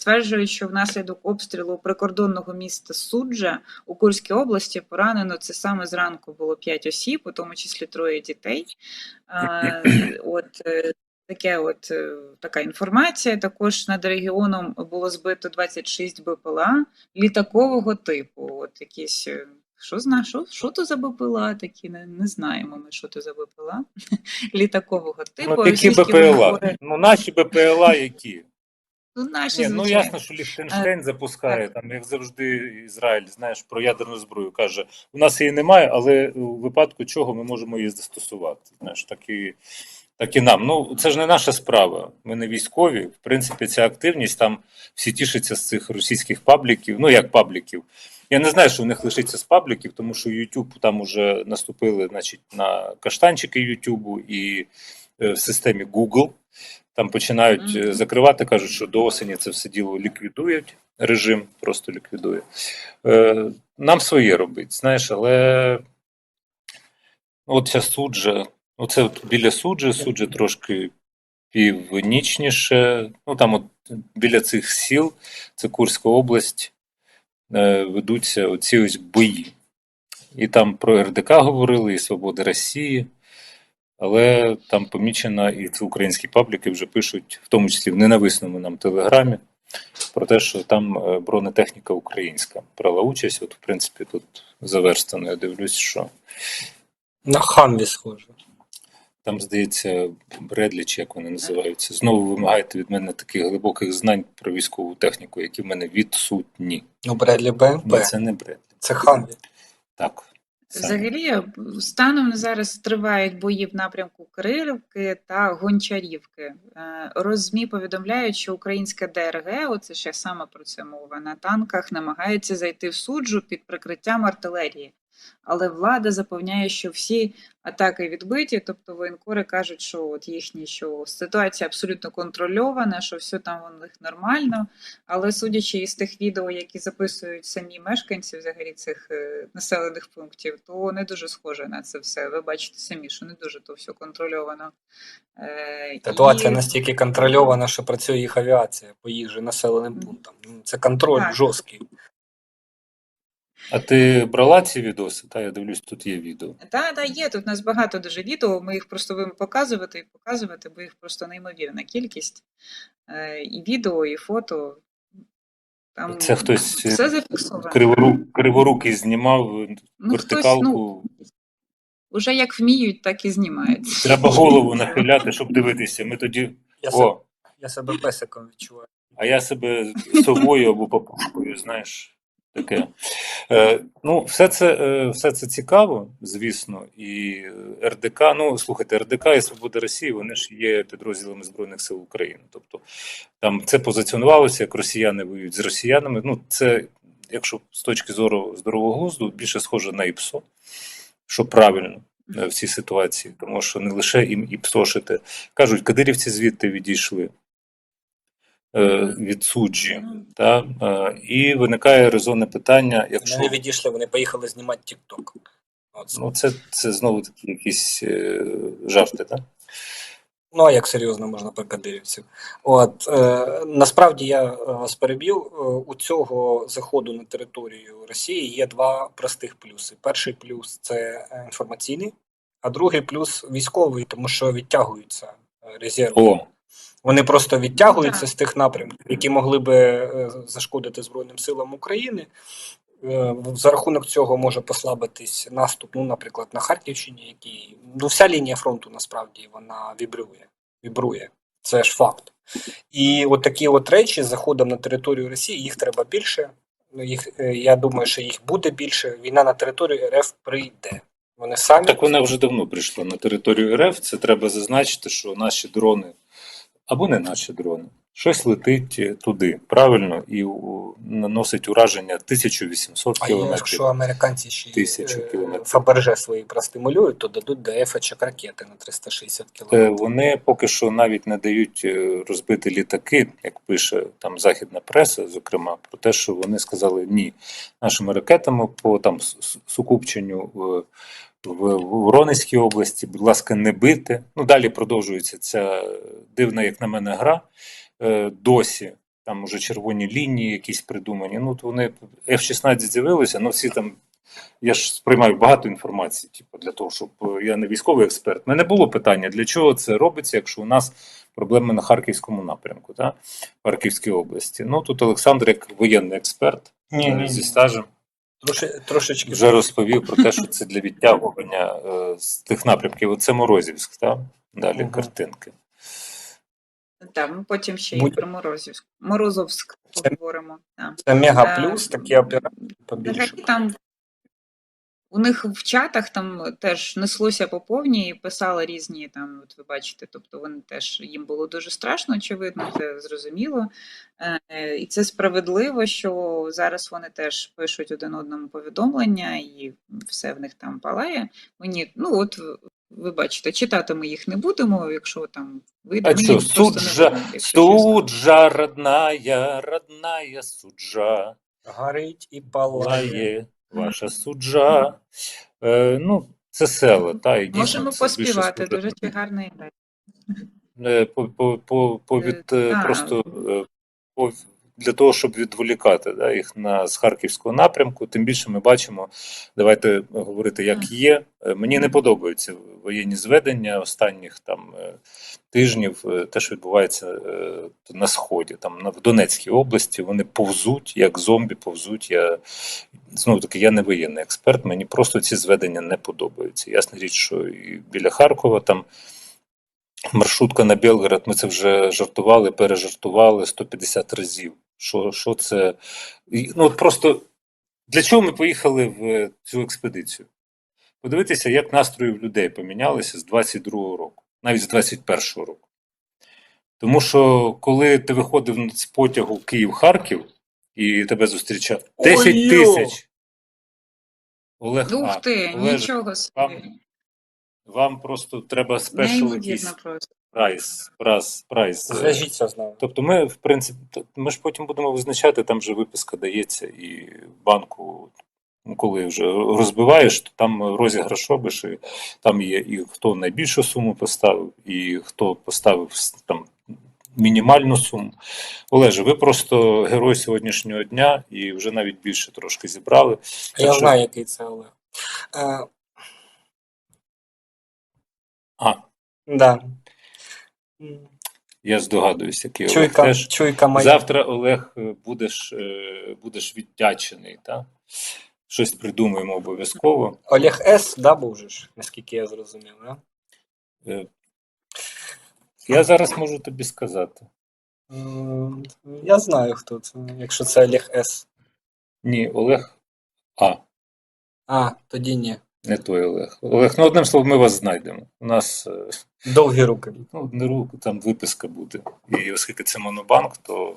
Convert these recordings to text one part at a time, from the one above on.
стверджують, що внаслідок обстрілу прикордонного міста Суджа у Курській області поранено це саме зранку було 5 осіб, у тому числі троє дітей. От е, таке, от е, така інформація. Також над регіоном було збито 26 БПЛА літакового типу. От якісь. е, Що зна, що, що то за БПЛА такі? Не, не знаємо ми, що то за БПЛА літакового типу. Ну, такі БПЛА. Ну, наші БПЛА які? Ну, наші, Ні, ну ясно, що Ліхтенштейн запускає, там, як завжди, Ізраїль, знаєш, про ядерну зброю каже: у нас її немає, але у випадку чого ми можемо її застосувати. Знаєш, так і, так і нам. Ну, це ж не наша справа. Ми не військові. В принципі, ця активність там всі тішаться з цих російських пабліків. Ну, як пабліків. Я не знаю, що в них лишиться з пабліків, тому що YouTube там уже наступили значить, на каштанчики YouTube і е, в системі Google. Там починають е, закривати, кажуть, що до осені це все діло ліквідують, режим просто ліквідує. Е, нам своє робить, знаєш, але от ця суджа, оце от біля суджі, суджа трошки північніше. Ну там от біля цих сіл, це Курська область, е, ведуться оці ось бої. І там про РДК говорили, і Свобода Росії. Але там помічено, і це українські пабліки вже пишуть, в тому числі в ненависному нам телеграмі, про те, що там е, бронетехніка українська брала участь. От, в принципі, тут заверстано. Я дивлюсь, що На Хамві схоже. там, здається, Бредлі, чи як вони називаються. Знову вимагаєте від мене таких глибоких знань про військову техніку, які в мене відсутні. Ну, Бредлі БМП. Ні, це не Бредлі. Це Хамві. Так. Взагалі, станом на зараз тривають бої в напрямку Кирилівки та Гончарівки. Е, Розмі повідомляють, що українське ДРГ, оце ще саме про це мова, на танках намагається зайти в суджу під прикриттям артилерії. Але влада запевняє, що всі атаки відбиті, тобто воєнкори кажуть, що от їхні що ситуація абсолютно контрольована, що все там у них нормально. Але судячи із тих відео, які записують самі мешканці взагалі цих е, населених пунктів, то не дуже схоже на це все. Ви бачите самі, що не дуже то все контрольовано. Е, Ситуація і- настільки контрольована, що працює їх авіація по їх же населеним пунктам. Ну, Це контроль Так. жорсткий. А ти брала ці відоси? Та я дивлюсь, тут є відео. Та, та є. Тут у нас багато дуже відео. Ми їх просто будемо показувати і показувати, бо їх просто неймовірна кількість. Е, і відео, і фото. Там Це хтось, е, все зафіксовано. Криворук, криворукий знімав Ну, хтось, вертикалку. ну, уже як вміють, так і знімають. Треба голову нахиляти, щоб дивитися. Ми тоді. Я, себе, я себе песиком відчуваю. а я себе совою або папушкою, знаєш. Таке. Е, ну, все це, е, все це цікаво, звісно. І РДК, ну слухайте, РДК і Свобода Росії, вони ж є підрозділами Збройних сил України. Тобто там це позиціонувалося, як росіяни воюють з росіянами. Ну, це, якщо з точки зору здорового глузду, більше схоже на ІПСО, що правильно е, в цій ситуації, тому що не лише їм ІПСОшити. Кажуть, кадирівці звідти відійшли від суджі. Та? Е, і виникає резонне питання, якщо Вони відійшли, вони поїхали знімати TikTok. От. ну, це, це знову такі якісь е, жарти, так? Ну, а як серйозно можна про кадирівців? От е, насправді я е, вас переб'ю. Е, у цього заходу на територію Росії є два простих плюси. Перший плюс це е, інформаційний, а другий плюс військовий, тому що відтягуються е, резерви. О, Вони просто відтягуються Так. з тих напрямків, які могли би е, зашкодити Збройним силам України. Е, За рахунок цього може послабитись наступ, ну, наприклад, на Харківщині, який ну, вся лінія фронту насправді вона вібрує. вібрує. Це ж факт. І от такі от речі з заходом на територію Росії їх треба більше. Ну, Їх, е, я думаю, що їх буде більше. Війна на територію РФ прийде. Вони самі так вона вже давно прийшла на територію РФ. Це треба зазначити, що наші дрони, або не наші дрони, щось летить туди, правильно, і наносить ураження 1800 А кілометрів. якщо американці ще Тисячу е, кілометрів. Фаберже свої простимулюють, то дадуть до ефачок ракети на 360 Е, кілометрів. Вони поки що навіть не дають е, розбити літаки, як пише там західна преса, зокрема, про те, що вони сказали ні нашими ракетами по там сукупченню в, Воронезькій області, будь ласка, не бити. Ну далі продовжується ця дивна, як на мене, гра. Е, Досі там уже червоні лінії якісь придумані. Ну, то вони F-16 з'явилися, ну всі там. Я ж сприймаю багато інформації, типу, для того, щоб е, я не військовий експерт. У мене було питання, для чого це робиться, якщо у нас проблеми на харківському напрямку, та? в Харківській області. Ну тут Олександр, як воєнний експерт е, зі стажем, Троши, трошечки вже розповів про те, що це для відтягування е, з тих напрямків. Оце Морозівськ, так? Далі угу. картинки. Так, ми потім ще й Будь- про Морозівськ. Морозовськ поговоримо. Так. це мега плюс, такі операції побільше. Взагалі там у них в чатах там теж неслося по повній і писали різні там, от ви бачите, тобто вони теж їм було дуже страшно, очевидно, це зрозуміло. Е, І це справедливо, що зараз вони теж пишуть один одному повідомлення, і все в них там палає. Мені, ну от ви бачите, читати ми їх не будемо, якщо там вийде. А що, суджа, суджа, родная, родная суджа, Горить і палає. Ваша суджа. Е, ну, це село, та, і дійсно Можемо це поспівати, дуже гарна ідея. Е, по, по, по, по від, е, а. просто е, по, для того, щоб відволікати да, їх на з харківського напрямку. Тим більше ми бачимо, давайте говорити, як є. Е, Мені не подобаються воєнні зведення останніх там е, тижнів, е, те, що відбувається на сході, там на в Донецькій області. Вони повзуть як зомбі, повзуть. Я знову таки, я не воєнний експерт. Мені просто ці зведення не подобаються. Ясна річ, що і біля Харкова там. Маршрутка на Белгород, ми це вже жартували, пережартували 150 разів. Що, що це? Ну, от просто для чого ми поїхали в е, цю експедицію? Подивитися, як настрої в людей помінялися з 22-го року, навіть з 21-го року. Тому що коли ти виходив з потягу Київ-Харків і тебе зустрічав 10 тисяч. Олег, а, Ух ти, Олеже, нічого собі. Вам просто треба спешл якийсь просто. прайс, прайс, прайс. Зв'яжіться з нами. Тобто ми, в принципі, ми ж потім будемо визначати, там же виписка дається і банку, ну, коли вже розбиваєш, то там розіграш робиш, і там є і хто найбільшу суму поставив, і хто поставив там мінімальну суму. Олеже, ви просто герой сьогоднішнього дня і вже навіть більше трошки зібрали. Я Так що- знаю, який це Олег. Е, А, да. М. я здогадуюсь, який Олег Чуйка, теж. чуйка моя. Завтра, Олег, е, будеш, е, будеш віддячений, так? Щось придумаємо обов'язково. Олег С, да, був же ж, наскільки я зрозумів, да? Е, Я зараз можу тобі сказати. М, Я знаю, хто це, якщо це Олег С. Ні, Олег. А, А, тоді ні. Не той Олег. Олег, ну одним словом, ми вас знайдемо. У нас е, Довгі руки. ну, не руку, там виписка буде. І оскільки це монобанк, то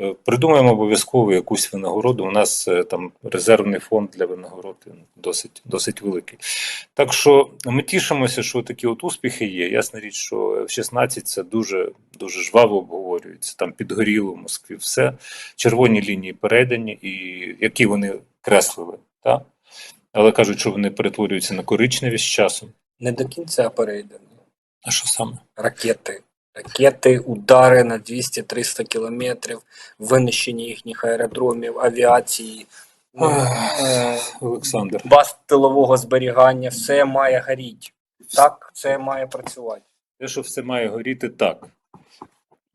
е, придумаємо обов'язково якусь винагороду. У нас е, там резервний фонд для винагород досить, досить великий. Так що ми тішимося, що такі от успіхи є. Ясна річ, що в 16 це дуже, дуже жваво обговорюється. Там підгоріло в Москві все. Червоні лінії передані, і які вони креслили. Так? Але кажуть, що вони перетворюються на коричневі з часом. Не до кінця перейдено. А що саме? Ракети. Ракети, удари на 200-300 кілометрів, винищення їхніх аеродромів, авіації, ну, е, Олександр. баз тилового зберігання, все має горіти. Так, це має працювати. Те, що все має горіти так.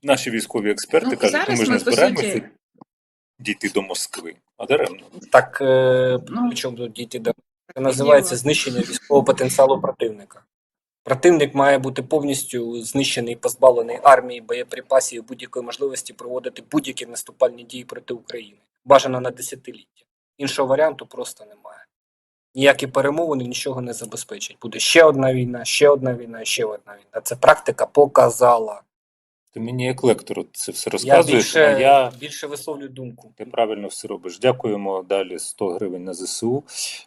Наші військові експерти Ну, кажуть, зараз ну, ми ж ми, не по збираємося суті- дійти до Москви, а даремно. Так, е, Ну, причому тут дійти до це називається знищення військового потенціалу противника. Противник має бути повністю знищений, позбавлений армії, боєприпасів і будь-якої можливості проводити будь-які наступальні дії проти України. Бажано на десятиліття. Іншого варіанту просто немає. Ніякі перемовини нічого не забезпечать. Буде ще одна війна, ще одна війна, ще одна війна. Це практика показала. Ти мені як лектору це все Я більше, а я більше висловлюю думку. ти правильно все робиш. Дякуємо далі 100 гривень на ЗСУ.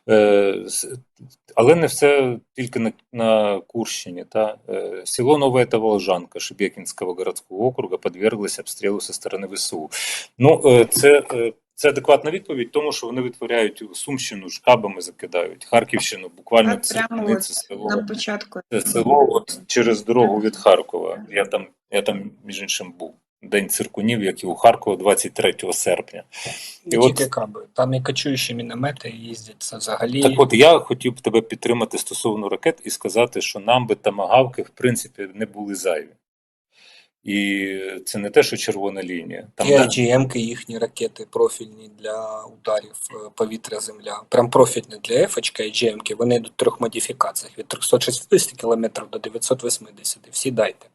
Е, але не все тільки на, на Курщині. Та? Е, село Новая Таволжанка Шебекінського городського округу подверглось обстрілу зі сторони ВСУ. Ну, е, це, е, це адекватна відповідь, тому що вони витворяють Сумщину, шкабами закидають, Харківщину, буквально це, прямо це село. на початку. Це село от через дорогу від Харкова. Я там, я там між іншим був. День циркунів, як і у Харкова 23 серпня. Не І от- каби. Там і качуючі міномети їздять. Це взагалі. Так от я хотів б тебе підтримати стосовно ракет і сказати, що нам би тамагавки, в принципі, не були зайві. І це не те, що червона лінія. Там І IGM-ки їхні ракети профільні для ударів е, повітря-земля. Прям профільні для F-очка IGM-ки. Вони йдуть в трьох модифікаціях від 360 км до 980. Всі дайте.